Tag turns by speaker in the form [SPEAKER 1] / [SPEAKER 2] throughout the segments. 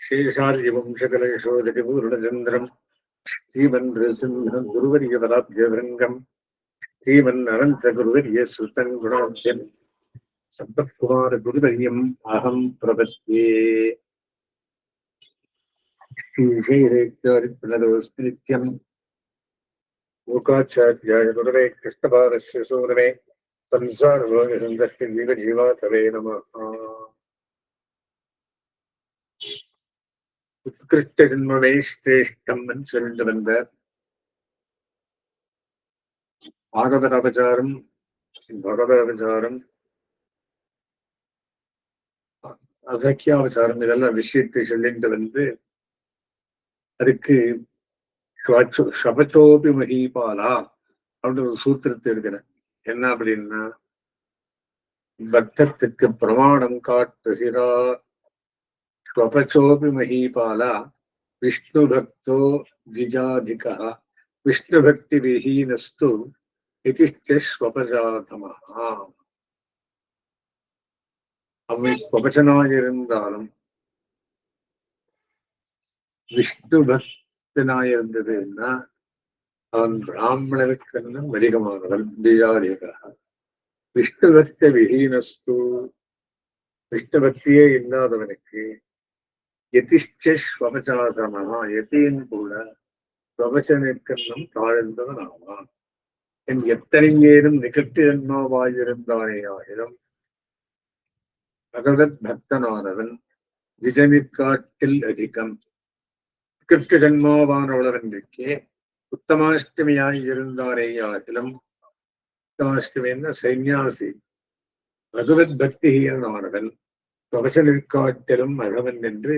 [SPEAKER 1] சேஷால்யமும் சகலயசோதரிபூர்ணச்சந்திரம் ஸ்ரீமன் பிரசிம்மன் குருவரிய வராப்யவிரங்கம் ஸ்ரீமன் அனந்த குருவரிய சுத்தன் குணாப்யம் சம்பத்குமார குருவரியம் அகம் பிரபத்யே. ஸ்ரீசைரேத்தோஸ்மித்யம் மூகாச்சாரியாய குருவே கிருஷ்ணபாரஸ்ய சூரவே சம்சார லோக சந்தர்ஷ ஜீவ உத்கிருஷ்ட ஜென்மமே ஸ்ரேஷ்டம் சொல்லிட்டு வந்த பாகவத அபச்சாரம் பகவத அபச்சாரம் அசக்கியாபச்சாரம் இதெல்லாம் விஷயத்தை சொல்லிட்டு வந்து அதுக்கு ஷபச்சோபி மகிபாலா அப்படின்னு ஒரு சூத்திரத்தை இருக்கிறேன் என்ன அப்படின்னா பக்தத்துக்கு பிரமாணம் காட்டுகிறார். ప్రపచోమి మహీపాల విష్ణుభక్తో ద్విజాధిక విష్ణుభక్తి విహీనస్తు இதிஷ்டஸ்வபஜாதமா அவை ஸ்வபச்சனாயிருந்தாலும் விஷ்ணு பக்தனாயிருந்ததுன்னா அவன் பிராமணனுக்கெல்லாம் அதிகமானவன் திஜாதிகாக விஷ்ணு பக்த விஹீனஸ்து விஷ்ணு பக்தியே இல்லாதவனுக்கு யதிஷ்டஸ்வபச்சாசமனா யதியின் கூட பிரபசனிற்கண்ணம் தாழ்ந்தவன் ஆவான் என் எத்தனை ஏதும் நிகழ்ச்சி ஜன்மாவாயிருந்தானே ஆயிரம் பகவத் பக்தனானவன் விஜனிற்காட்டில் அதிகம். கிருஷ்ட ஜன்மாவானவளவனுக்கே உத்தமாஷ்டமியாய் இருந்தாரே ஆகிலும் உத்தமாஷ்டமி என்ன சன்னியாசி பகவத் பக்தியானவன் பிரபசனிற்காட்டிலும் அகவன் என்று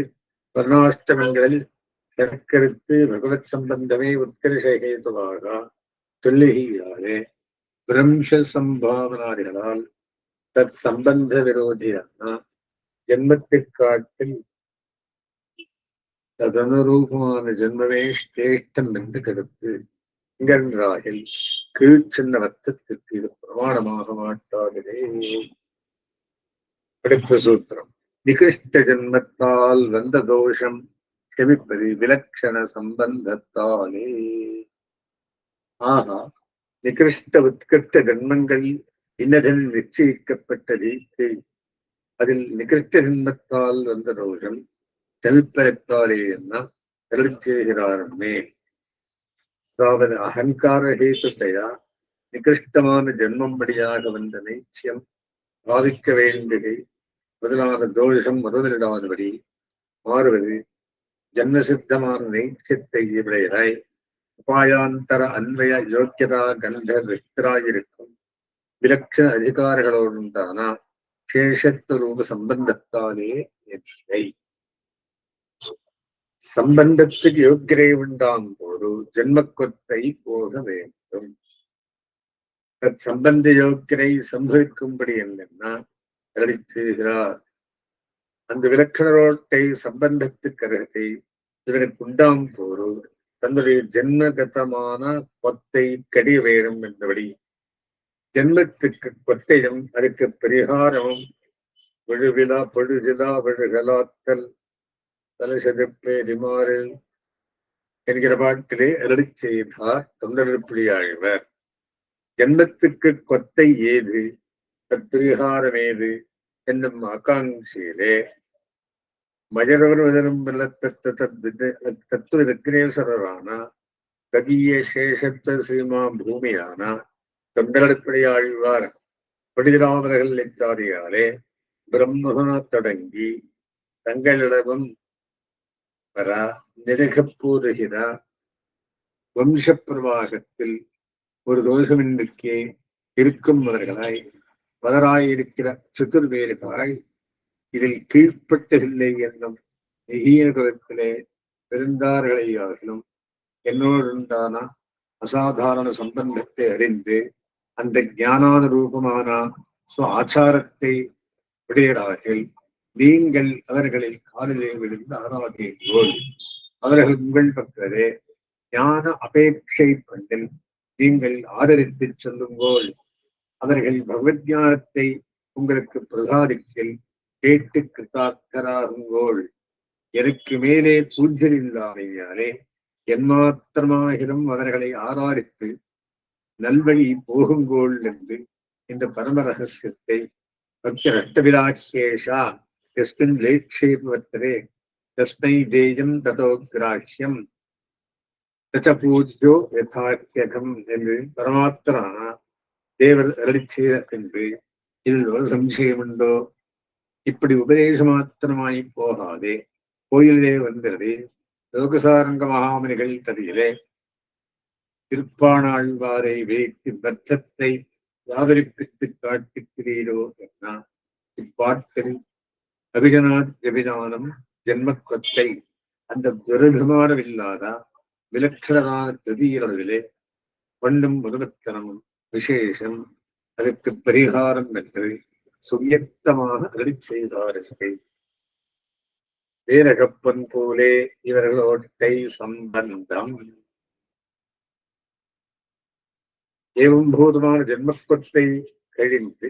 [SPEAKER 1] வர்ணாஷ்டமங்களில் கற்கருத்து பகவத் சம்பந்தமே உத்கர்ஷேதுவாக சொல்லுகிறாரே பிரம்ச சம்பாவனாதிகளால் தத் சம்பந்த விரோதியான ஜென்மத்திற்காட்டில் ததனுரூபமான ஜென்மமே ஸ்ரேஷ்டம் என்று கருத்து. இங்கன்றாகில் கீழ்ச்சின்ன வர்த்தத்திற்கு இது பிரமாணமாக மாட்டாதே அடுத்த சூத்திரம். நிகிருஷ்ட ஜன்மத்தால் வந்த தோஷம் செவிப்பது விலட்சண சம்பந்தத்தாலே. ஆகா நிகிருஷ்ட உத்கிருஷ்ட இன்னதன் நிச்சயிக்கப்பட்ட நிச்சயிக்கப்பட்டது அதில் நிகிருஷ்ட ஜன்மத்தால் வந்த தோஷம் செவிப்பதற்காலே என்ன? அருள் செய்கிறாரமே அதாவது அகங்கார ஹேசுத்தையா நிகிருஷ்டமான ஜென்மம் படியாக வந்த நைச்சியம் பாவிக்க வேண்டுகை முதலான தோஷம் முதலிடாதபடி மாறுவது ஜன்மசித்தமான நைச்சியத்தை விளையாய் உபாயாந்தர அன்வய யோக்கியதா கந்த விக்தராயிருக்கும். விலட்ச அதிகாரிகளோடுண்டான சேஷத்துவ ரூப சம்பந்தத்தாலே எதிரை சம்பந்தத்துக்கு யோக்கியரை உண்டாம் போது ஜென்மக்கொத்தை போக வேண்டும். தத் சம்பந்த யோக்கியரை சம்பவிக்கும்படி என்னன்னா அளிச்சுகிறார் அந்த விலக்கணரோட்டை சம்பந்தத்து கருத்தை இவனுக்கு உண்டாம் போது தன்னுடைய ஜென்மகதமான கொத்தை கடிய வேணும் என்றபடி ஜென்மத்துக்கு கொத்தையும் அதுக்கு பரிகாரமும் விழுவிழா பொழுதிலா விழுகலாத்தல் தலசெதுப்பேரிமாறு என்கிற பாட்டிலே அருளி செய்தார் தொண்டர்பிடியாழ்வர் ஜென்மத்துக்கு கொத்தை ஏது? தத்பரிகாரம் ஏது என்னும் ஆகாங்கையிலே மஜரவர்வதனம் தத்துவ விக்னேஸ்வரரான தகிய சேஷத்துவ சீமா பூமியான தொண்டரடிப்படையாழ்வார் படிதிராவர்கள் இத்தாதியாலே பிரம்மகா தொடங்கி தங்களிடமும் வர நெருகப்பூருகிற வம்ச பிரவாகத்தில் ஒரு தோஷமின்றிக்கே இருக்கும் அவர்களாய் பதராயிருக்கிற சதுர்வேர்களாய் இதில் கீழ்ப்பட்டதில்லை என்னும் நெகியகுலத்திலே பெருந்தார்களையாகிலும் என்னோடுண்டான அசாதாரண சம்பந்தத்தை அறிந்து அந்த ஞானானுரூபமான சுவ ஆச்சாரத்தை உடையராகில் நீங்கள் அவர்களில் காலிலே விழுந்து ஆராதீர்கள் அவர்கள் உங்கள் பக்கரே ஞான அபேட்சை பண்டில் நீங்கள் ஆதரித்து சொல்லுங்கோள். அவர்கள் பகவத் ஞானத்தை உங்களுக்கு பிரசாதிக்கில் கேட்டு கிருத்தார்த்தராகுங்கோள். எனக்கு மேலே பூஜ்யர் இல்லாமையாலே என்மாத்திரமாகிலும் அவர்களை ஆராதித்து நல்வழி போகுங்கோள் என்று இந்த பரம ரகசியத்தை பக்தி ரஷ்டவிலாஷேஷா எஸ்மின் லேட்சே வர்த்ததே தஸ்மை தேயம் ததோ கிராஹ்யம். தச்ச பூஜ்யோ யதாக்கியகம் என்று பரமாத்திரான தேவர் அருளிச்செய்த பின்பு இதில் ஒரு சம்சயமுண்டோ இப்படி உபதேச மாத்திரமாய் போகாதே. கோயிலே வந்தது லோகசாரங்க மகாமணிகள் ததியிலே திருப்பானாழ்வாரை வைத்து பத்தத்தை வியாபரிப்பித்து காட்டுகிறீரோ என்ன? இப்பாட்டில் அபிஜனாத்யபிதானம் ஜென்மக்கொத்தை அந்த துரபிமானமில்லாத? விலக்கணரான திருதியளவிலே பண்ணும் முருகத்தனமும் விசேஷம். அதற்கு பரிகாரம் என்று சுயக்தமாக அருளி செய்தார்கள். வீரகப்பன் போலே இவர்களோட்டை சம்பந்தம். ஏவும் பூதமான ஜென்மத்துவத்தை கழிந்து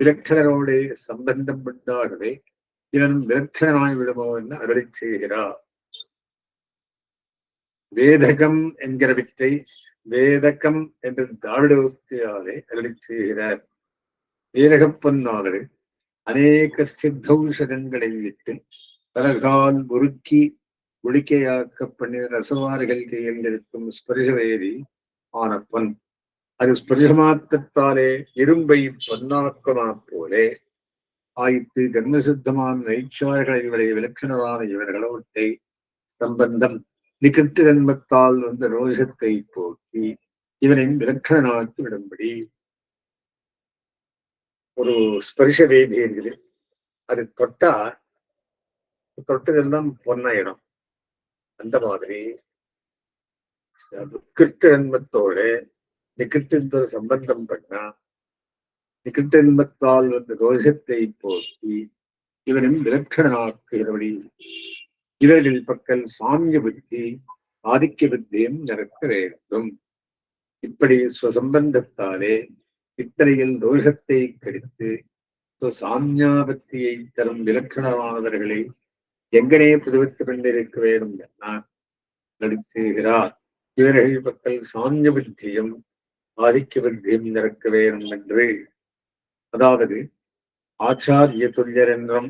[SPEAKER 1] விலக்கணரோடு சம்பந்தம் உண்டாகவே இவனும் விலக்கணனாய் விடுமோ என்று அருளி செய்கிறார். வேதகம் என்கிற வித்தை வேதகம் என்று தாவிடவத்தியாலே அருளி செய்கிறார். வீரகப்பொன்னாவது அநேக சித்தௌஷதங்களை விட்டு பலகால் உருக்கி ஒழிக்கையாக்க பண்ணிய ரசவாரிகள் கையில் இருக்கும் ஸ்பரிசவேதி ஆன பொன். அது ஸ்பரிசமாத்தத்தாலே இரும்பை பொன்னாக்கமா போலே ஆய்த்து ஜன்மசித்தமான நைச்சார்களை இவரை விலட்சணரான இவர்களோட்டை சம்பந்தம். நிகழ்த்து ஜன்மத்தால் வந்த ரோஷத்தை போக்கி இவனையும் விலட்சணனாக்கி விடும்படி. ஒரு ஸ்பர்ஷ வேதி இருக்குது அது தொட்டா தொட்டதெல்லாம் பொன்னாயிடும். அந்த மாதிரி. கிருட்டு ஜன்மத்தோட நிகிட்டு சம்பந்தம் பண்ணா நிகிட்டு ஜன்மத்தால் வந்த தோஷத்தை போக்கி இவனும் விலட்சணனாக்குகிறபடி இவர்கள் பக்கல் சாமிய புத்தி ஆதிக்க புத்தியும் நடக்க வேண்டும். இப்படி சுவசம்பந்தத்தாலே இத்தனையில் தோஷத்தை கடித்து சாமியாபத்தியை தரும் விலக்கணமானவர்களை எங்கனே புதுவித்துக் கொண்டிருக்க வேண்டும் என நடித்துகிறார். இவர்கள் மக்கள் சாமிய புத்தியும் ஆதிக்க புத்தியும் நிறக்க வேண்டும் என்று. அதாவது ஆச்சாரிய துல்லியர் என்றும்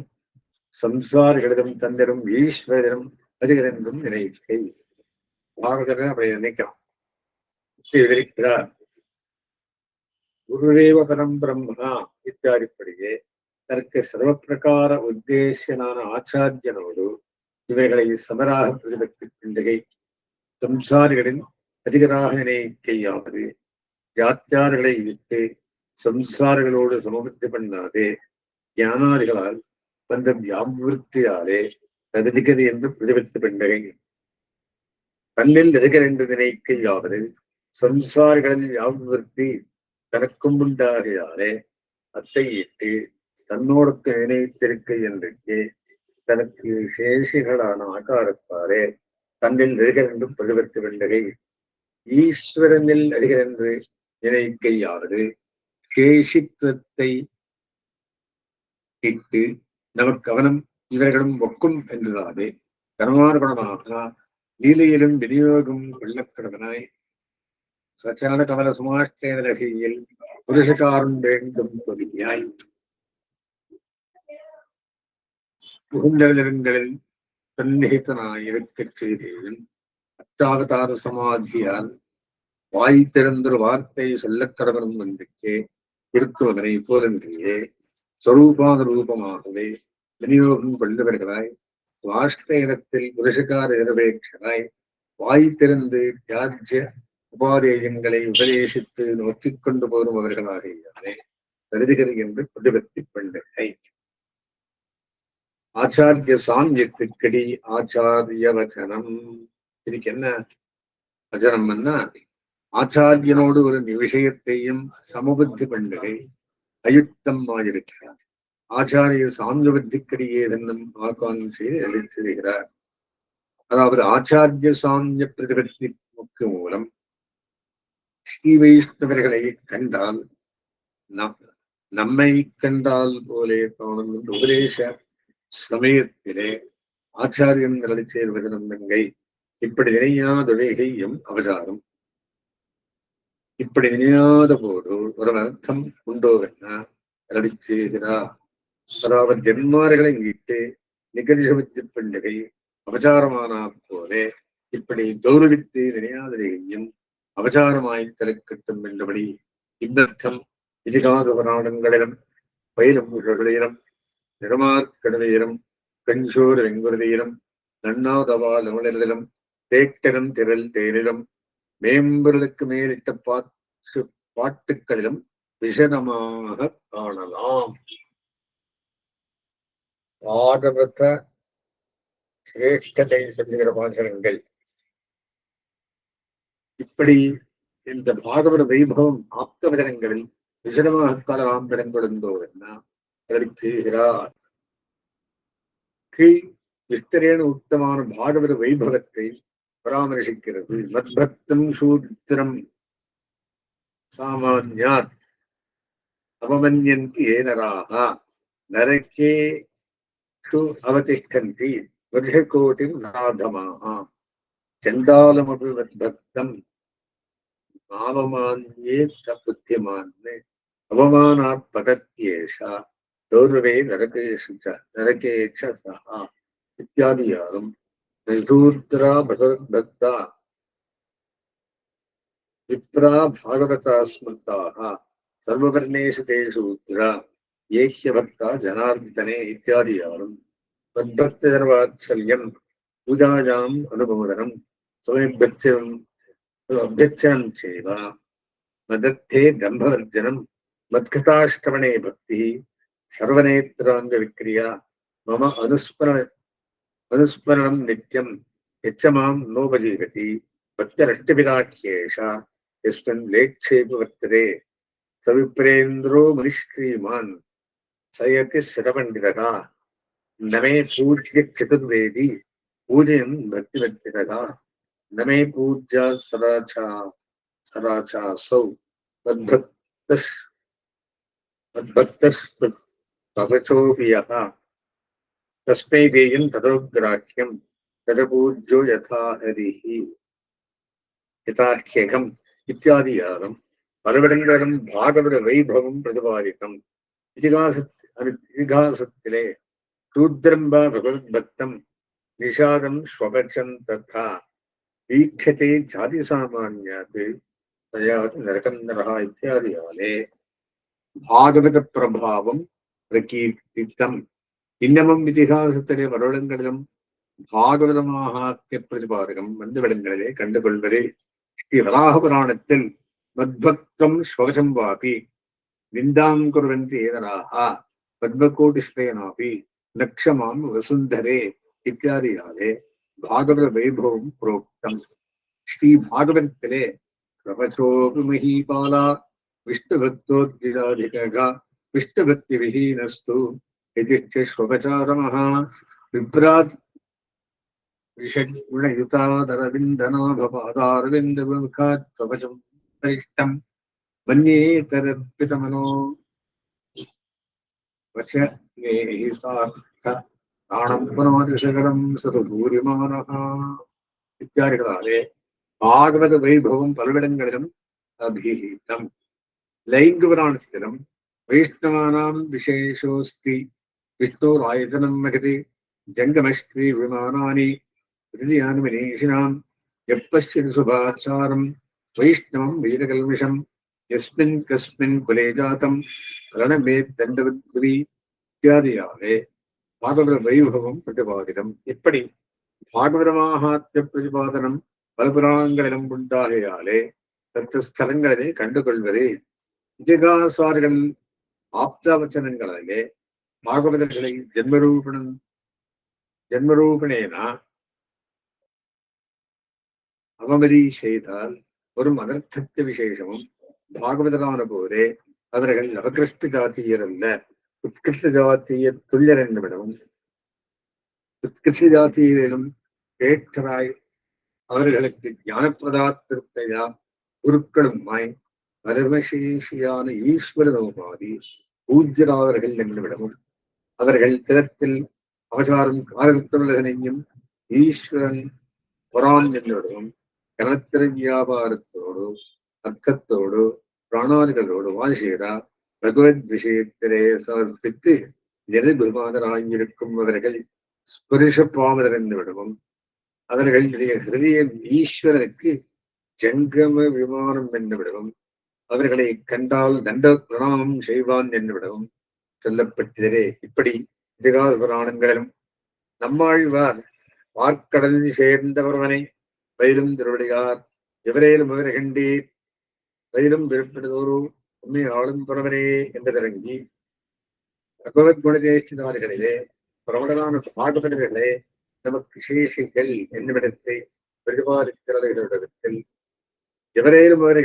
[SPEAKER 1] சம்சாரிகளிடம் தந்திரும் ஈஸ்வரனும் அதிகரென்றும் நினைக்கை. பாரதர் அப்படி நினைக்கலாம் விவரிக்கிறார். குருரேவ பரம் பிரம்மனா இத்தியாதிப்படியே தற்கு சர்வ பிரகார உத்தேசியனான ஆச்சாரியனோடு இவைகளை சமராக பிரதிபத்து பிண்டகை சம்சாரிகளின் அதிகராக நினைக்கையாவது ஜாத்தியார்களை விட்டு சம்சாரிகளோடு சமபத்தி பண்ணாதே ஞானாதிகளால் வந்த வியாபிருத்தியாலே தகுதிகதி என்று பிரதிபலித்து பெண்டகை தன்னில் எதிகர் என்று நினைக்கையாவது சம்சாரிகளில் வியாபிருத்தி தனக்கும் உண்டாகையாலே அத்தையிட்டு தன்னோடுக்கு நினைத்திருக்க என்றே தனக்கு சேஷிகளான ஆகாரத்தாலே தன்னில் நெருகர் என்று பிரதிபலித்து வெண்டகை ஈஸ்வரனில் அருகர் என்று நினைக்கையாவது சேஷித்துவத்தை இட்டு நமக்கு கவனம் இவர்களும் ஒக்கும் என்றாலே கர்மார்பணமாக லீலையிலும் விநியோகம் கொள்ளக்கடவனாய் சச்சான கமல சுமாஷ்டேன தகையில் வேண்டும் தொழியாய் புகுந்தவிலிருங்களில் சந்நிகிதனாய் இருக்கச் செய்தேன். அச்சாவதார சமாதியால் வாய் திறந்தொரு வார்த்தை சொல்லக்கடவனும் கடவனும் நம்பிக்கை இருக்குவதனை போலன்றியே ரூபமாகவே விநியோகம் கொண்டவர்களாய் வாஷ்ட இடத்தில் புருஷகார நிரபேட்சராய் வாய் திறந்து தியாஜ்ய உபாதேயங்களை உபதேசித்து நோக்கிக் கொண்டு போருபவர்களாக கருதுகிறது என்று பிரதிபத்தி பண்ணை ஆச்சாரிய சாந்தியத்துக்கடி ஆச்சாரிய வச்சனம் இதுக்கு என்ன வச்சனம்னா ஆச்சாரியனோடு ஒரு விஷயத்தையும் சமபுத்தி பண்டிகை அயுத்தமாயிருக்கிறார் ஆச்சாரிய சாமிய புத்திக்கடியே தன்னும் ஆகாங்கையை அளித்திருக்கிறார் அதாவது ஆச்சாரிய சாமிய பிரதிபத்திக்கு மூலம் ஸ்ரீ வைஷ்ணவர்களை கண்டால் நம் நம்மை கண்டால் போலே தோணும் உபதேச சமயத்திலே ஆச்சாரியன் நிலச்சேர் வசனம் நங்கை இப்படி நினையாதொழிகையும் அவசாரம் இப்படி நினையாத போது ஒரு அர்த்தம் உண்டோவென்னா ரடிச்சேகிறா அதாவது ஜென்மார்களை இட்டு நிகழ்ச்சி பெண்ணுகை அபச்சாரமானா போலே இப்படி கௌரவித்து நினையாதரையும் அபசாரமாய் தலைக்கட்டும் என்றபடி இந்தர்த்தம் இதிகாத புராணங்களிலும் பயிலும் புகழிலும் நிறமார்க்கடவையிலும் கஞ்சோர் வெங்குருதியிலும் நன்னாதவா லவணரிலும் தேக்கரம் திரள் தேனிலும் மேம்பொருளுக்கு மேலிட்ட பாட்டு பாட்டுக்களிலும் விசனமாக காணலாம். பாகவத சிரேஷ்டத்தை சொல்லுகிற பாசனங்கள் இப்படி இந்த பாகவத வைபவம் ஆப்த வசனங்களில் விசனமாக காணலாம் இடங்கொழுந்தோ என்ன செய்கிறார். கீழ் விஸ்தரேன உத்தமான பாகவத வைபவத்தை பராமரிக்கிறது. மத்பக்தம் சூத்திரம். சாமான்யாத் அவமன்யந்தி ஏனராக. நரக்கே சு அவதிஷ்டந்தி. வருஷகோட்டி நாதமாக. செந்தாலமபி மத்பக்தம். மாமமான்யே தபுத்தியமான்மே அவமானாத் பதத்தியேஷா. கௌரவே நரகேஷ நரகேஷ சகா இத்தியாதி யாரும் நிசூத்ரா பகவத்பக்தா விப்ரா பாகவதா ஸ்மிருத்தாக சர்வவர்ணேஷு தேஷு உத்ரா ஏஹ்ய பக்தா ஜனார்த்தனே இத்தியாதி யாரும் மத்பக்தர்வாத்சல்யம் பூஜாயாம் அனுபோதனம் சுமேபக்தியம் அபியச்சனம் சேவா மதத்தே கம்பவர்ஜனம் மத்கதாஷ்டவனே பக்தி சர்வநேத்ராங்க விக்ரியா மம அனுஸ்மர மதுஸ்மரணம் நித்தியம் எச்சமாம் நோபஜீவதி பக்தரஷ்டபிராட்சேஷா எஸ்மின் லேட்சேபு வர்த்ததே சவிப்ரேந்திரோ மனிஷ்கிரீமான் சயதி சிரபண்டிதகா நமே பூஜ்ய சதுர்வேதி பூஜையும் பக்திவர்த்திதகா நமே பூஜ்யா சதாச்சா சதாச்சாசௌ மத்பக்தஷ் மத்பக்தஷ் பிரபச்சோபியா தஸ்மை தேயம் ததோகிராக்கியம் ததபூஜ்யோ யதா ஹரிஹி யதாஹ்யகம் இத்தியாதிகாரம் பலவிடங்களிலும் பாகவத வைபவம் பிரதிபாதிக்கும் இதிகாச இதிகாசத்திலே ரூத்ரம்பா பகவத்பக்தம் நிஷாதம் ஸ்வபட்சம் ததா வீட்சத்தை ஜாதி சாமானியாது தயாது நரகம் நரகா இத்தியாதியாலே பாகவத பிரபாவம் பிரகீர்த்தித்தம் இன்னமும் இதிகாசத்திலே வருடங்களிலும் பாகவதமாக பிரதிபாதகம் வந்துவிடங்களிலே கண்டுகொள்வதே ஸ்ரீ வராக புராணத்தில் மத்பக்தம் ஸ்வகசம் வாபி. நிந்தாம் குருவந்தி ஏதராக. பத்மகோட்டிஸ்தேனாபி நக்ஷமாம் வசுந்தரே இத்தியாதியாலே பாகவத வைபவம் புரோக்தம். ஸ்ரீ பாகவதத்திலே பிரபச்சோபி மஹீபாலா விஷ்ணுபக்தோத்கிராதிகா விஷ்ணுபக்தி விஹீனஸ்து. யதிஷ்டிஸ்வபச்சாரமஹ விப்ராத் விஷகுணயுதாதரவிந்தநாபபாதாரவிந்தவிமுகாத்வபச்சம் பரிஷ்டம் வன்யேதரர்பிதமனோ வச்ச நேஹி சார்த்த நாணம் புனோதிஷகரம் சது பூரிமானஹ இத்தியாதிகளாலே பாகவத வைபவம் பலவிடங்களிலும் அபீதம் லைங்குவராணத்திலும் வைஷ்ணவானாம் விசேஷோஸ்தி விஷ்ணோராயதனம் மகதி ஜங்கமஸ்ரீ விமானானி ஹிருதியான் வினீஷினாம் எப்பசியது சுபாச்சாரம் வைஷ்ணவம் வீரகல்மிஷம் எஸ்மின் கஸ்மின் குலே ஜாத்தம் ரணமே தண்டவத்ரி இத்தியாதியாவே பாகவர வைபவம் பிரதிபாதிதம் இப்படி பாகவர மகாத்ய பிரதிபாதனம் பலபுராணங்களிலும் உண்டாகையாலே தத்து ஸ்தலங்களிலே கண்டுகொள்வது। இதிகாசார்கள் ஆப்தாவச்சனங்களிலே பாகவதர்களை ஜென்மரூபணம் ஜென்மரூபணேனா? அவமதி செய்தால் வரும் அனர்த்தத்த விசேஷமும் பாகவதரான போதே அவர்கள் அபகிருஷ்ட ஜாத்தியர் அல்ல உத்கிருஷ்ட ஜாத்திய துல்லியர் என்றுவிடவும் உத்கிருஷ்ட ஜாத்தியிலும் கேட்கராய் அவர்களுக்கு ஞானப்பிரதாத்திருத்தையா குருக்களுமாய் பரமசேஷியான ஈஸ்வரனோபாதி பூஜ்யராவர்கள் என்றுவிடவும் அவர்கள் திறத்தில் அவசாரம் காலத்துள்ளதனையும் ஈஸ்வரன் புறான் என்னோடும் வியாபாரத்தோடு அர்த்தத்தோடு பிராணாதிகளோடு வாசிகிறா பகவத் விஷயத்திலே சமர்ப்பித்து நிரபிமானராயிருக்கும் அவர்கள் ஸ்பரிஷ பாமதர் என்னிடமும் அவர்களுடைய ஹிருதயம் ஈஸ்வரனுக்கு ஜங்கம விமானம் என்னவிடவும் அவர்களை கண்டால் தண்ட பிரணாமம் செய்வான் என்னிடமும் சொல்லப்பட்டதே. இப்படி இதுகால புராணங்களிலும் நம்மாழ்வார் வார்க்கடலில் சேர்ந்தவர்வனை வயலும் திருவடியார் எவரேலும் இவரை கண்டீர் வயலும் பிறப்பிடுதோரு உண்மை ஆளும் புறவரே என்று தொடங்கி பகவத் குணதேசினார்களிலே பிரபலமான பாடுபடுகளே நமக்கு சேஷிகள் என்னிடத்தை பிரதிபாதிக்கிறவர்களிடத்தில் எவரேலும் அவரை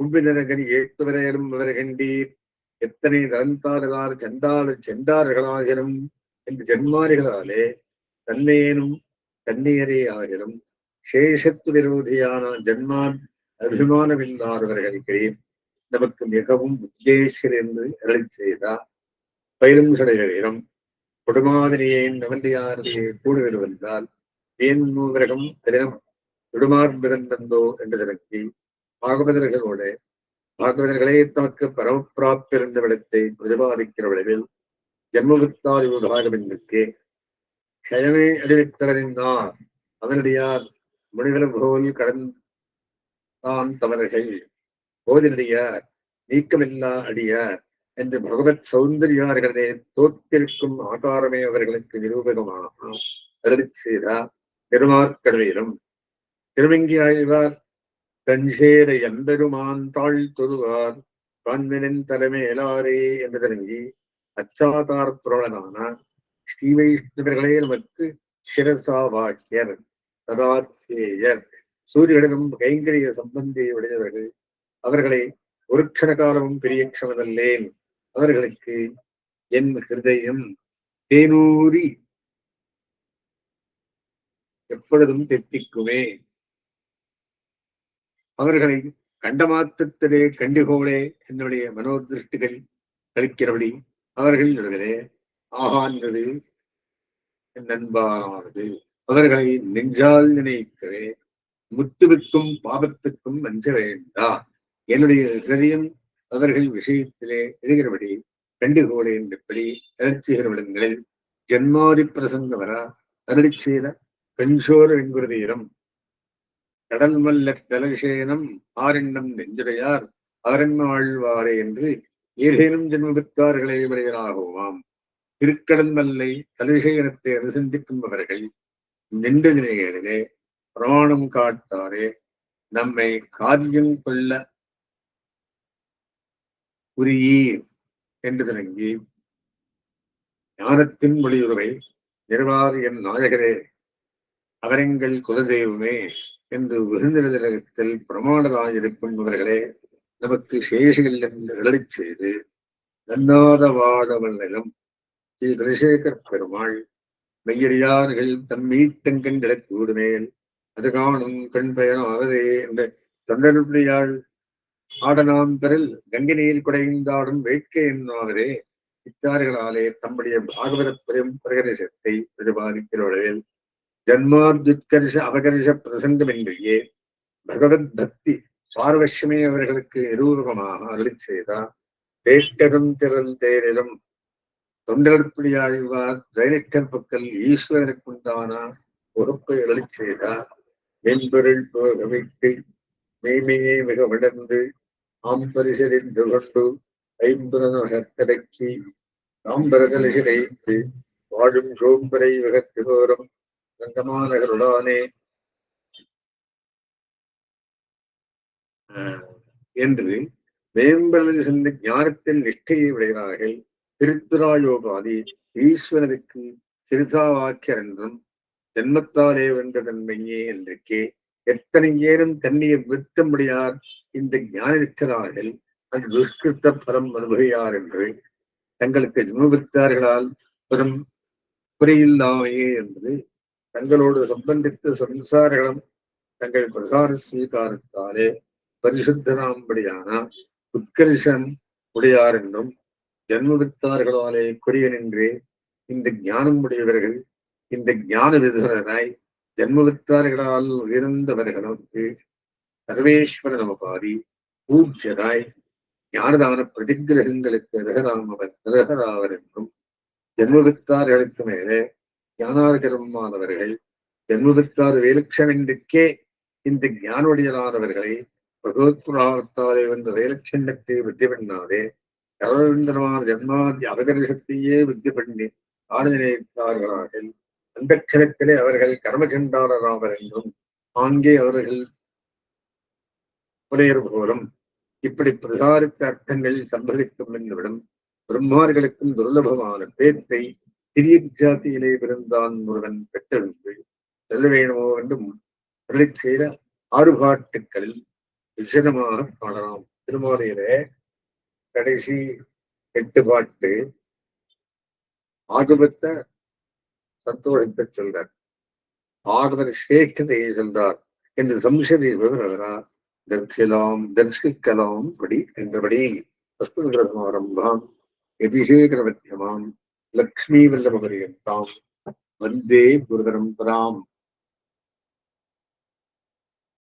[SPEAKER 1] கும்பினரகன் ஏற்றுவரையிலும் அவரை கண்டீர் எத்தனை தந்தாரதார் செண்டாள செண்டார்களாகிலும் என்று ஜென்மாரிகளாலே தன்னையேனும் தன்னியரே ஆகிலும் சேஷத்து விரோதியான ஜென்மான் அபிமானமில்லாதவர்களுக்கு நமக்கு மிகவும் உத்தேசர் என்று அருளி செய்தார் பயிரும் சடைகளிலும் கொடுமாதிரியின் நவந்தியாரிலே கூடுவென்றால் ஏன் மூவிரகம் தினம் விடுமார்பிறந்தோ என்று திறக்கி பாகவதர்களோடு பாகவதர்களே தமக்கு பரமப்பிராப்திருந்த விடத்தை பிரதிபாதிக்கிற விளைவில் ஜன்மபுத்தாரி பாகவனுக்கு க்ஷயமே அறிவித்தறிந்தார் அவனடியார் முனிகளும் போல் கடந்தான் தவறுகள். போதினடியார் நீக்கமில்லா அடியார் என்று பகவத் சௌந்தர்யார்களே தோற்றிருக்கும் ஆகாரமே அவர்களுக்கு நிரூபகமாக அருளி செய்தார். திருமார்கடவையிலும் திருமங்கி ஆழ்வார் தஞ்சேர எம்பெருமான் தாழ் தொழுவார். கான்மினின் தலைமையிலாரே என்று தொடங்கி அச்சாதார் புரளனான ஸ்ரீ வைஷ்ணவர்களே நமக்கு சிரசாவாக்கியர் சதாத்தேயர் சூரியனிடம் கைங்கரிய சம்பந்தியை உடையவர்கள். அவர்களை ஒரு க்ஷண காலமும் பெரிய க்ஷமதல்லேன் அவர்களுக்கு என் ஹிருதயம் தேனூரி. எப்பொழுதும் தெப்பிக்குமே அவர்களை கண்டமாத்தத்திலே கண்டுகோளே என்னுடைய மனோதிருஷ்டிகள் கழிக்கிறபடி அவர்கள் நடுவிலே ஆகான்றது நண்பானது அவர்களை நெஞ்சால் நினைக்கவே முத்துவுக்கும் பாபத்துக்கும் அஞ்ச வேண்டா. என்னுடைய ஹிருதயம் அவர்கள் விஷயத்திலே எழுகிறபடி கண்டுகோளே என்றபடி அருட்சிகிற விடங்களில் ஜன்மாதி பிரசங்க வர அருளி செய்த பெண்சோர் வெண்குருதீரம். கடல் மல்ல தலவிஷயனம் ஆரெண்ணம் நெஞ்சுடையார் அவரன்ம என்று ஏதேனும் ஜென்மபித்தார்களே விடையராகுவாம் திருக்கடல் மல்லை தலவிஷயனத்தை அனுசந்திக்கும்பவர்கள் நின்ற நிலைகளிலே பிரமாணம் காட்டாரே நம்மை காரியம் கொள்ள உரியீர் என்று தொடங்கி ஞானத்தின் மொழியுறவை நிர்வாக என் நாயகரே அவரெங்கள் குலதெய்வமே. என்று விருந்தினத்தில் பிரமாணராயிருக்கும் இவர்களே நமக்கு சேஷிகள் என்று எழுதி செய்து நன்னாத வாழவல்லும் ஸ்ரீ குலசேகர் பெருமாள் மெய்யடியார்கள் தம் கூடுமேல் அது காணும் கண் பயணம் அவதே என்ற தொண்டருடையாள் ஆடனாம் பெறல் கங்கினியில் குடைந்தாடும் வேட்கை என்னாவதே இத்தார்களாலே தம்முடைய பாகவத பிரம் பிரகரிசத்தை பிரதிபாதிக்கிறவர்கள். ஜன்மாத்யுத்கர்ஷ அபகர்ஷ பிரசங்கமின்றியே பகவத் பக்தி சுவாரவசியமே அவர்களுக்கு நிரூபகமாக அருளி செய்தார் தேஷ்டரும் திரள் தேரிலும் தொண்டர்படியாழ்வார் ஜெயனிஷ்டர் பக்கல் ஈஸ்வரனுக்குண்டான பொறுப்பை அருளி செய்தார் மென்பொருள் வைத்து மெய்மையை மிக விடந்து ஆம்பரிசரிந்து கொண்டு ஐம்புறனகத்தடக்கி தாம்பரதலிசிரைத்து வாழும் சோம்பரை விகத்திகோரும் ரங்கமானகருடானே என்று மேம்பலில் ஞானத்தில் நிஷ்டையை உடையவர்கள் திருத்துராயோபாதி ஈஸ்வரனுக்கு சிறுதாவாக்கியர் என்றும் ஜென்மத்தாலே வென்ற தன்மையே என்றுக்கே எத்தனை ஏனும் தண்ணியை விற்க முடியார் இந்த ஞானித்தரார்கள் அந்த துஷ்கிருத்த பரம் அனுபவியார் என்று தங்களுக்கு ஜென்மவித்தார்களால் பெரும் குறையில்லாமையே என்று தங்களோடு சம்பந்தித்த சம்சாரிகளும் தங்கள் பிரசார ஸ்வீகாரத்தாலே பரிசுத்தராம்படியான உத்கர்ஷன் உடையார் என்றும் ஜன்மவித்தார்களாலே குறிய நின்றே இந்த ஞானம் உடையவர்கள் இந்த ஞான விதுரராய் ஜன்மவித்தார்களால் உயர்ந்தவர்களுக்கு சர்வேஸ்வர நமபாரி பூஜ்யராய் ஞானதான பிரதிகிரகங்களுக்கு ரகராமவர் ரகராவர் என்றும் ஜென்மவித்தார்களுக்கு மேலே ஞானார்கரமானவர்கள் ஜன்மவித்தார் வேலட்சணத்துக்கே இந்த ஞானோடியரானவர்களை பகவத் புராணத்தாலே வந்த வேலட்சணத்தை விருத்தி பண்ணாதே சர்வந்திரமான ஜென்மாதி அவகரிஷத்தையே விருத்தி பண்ணி ஆளுநராக அந்த க்ஷணத்திலே அவர்கள் கர்மச்சண்டாளராவர் என்றும் ஆங்கே அவர்கள் புலையர் போலும் இப்படி பிரசாரித்த அர்த்தங்கள் சம்பவிக்கும் என்றுவிடும் பிரம்மார்களுக்கும் துர்லபமான பேத்தை சிறிய ஜாத்தியிலே பிறந்தான் ஒருவன் பெற்றெழுந்து செல்ல வேணுமோ என்றும் அருளை செய்த ஆறுபாட்டுக்களில் விஷனமாக காணலாம் திருமாலையில கடைசி எட்டு பாட்டு. ஆகுபத்த சந்தோஷத்தை சொல்றார். ஆடவர் சிரேஷ்டதையை சொல்றார் என்று சம்சதை விவரவரார் தர்ஷிலாம் தர்ஷிக்கலாம் படி என்றபடி ஆரம்பம். யதிசேகரவத்தியமாம் லக்ஷ்மீ வல்லபரியந்தாம் வந்தே குருதரம் குருபரம்பராம்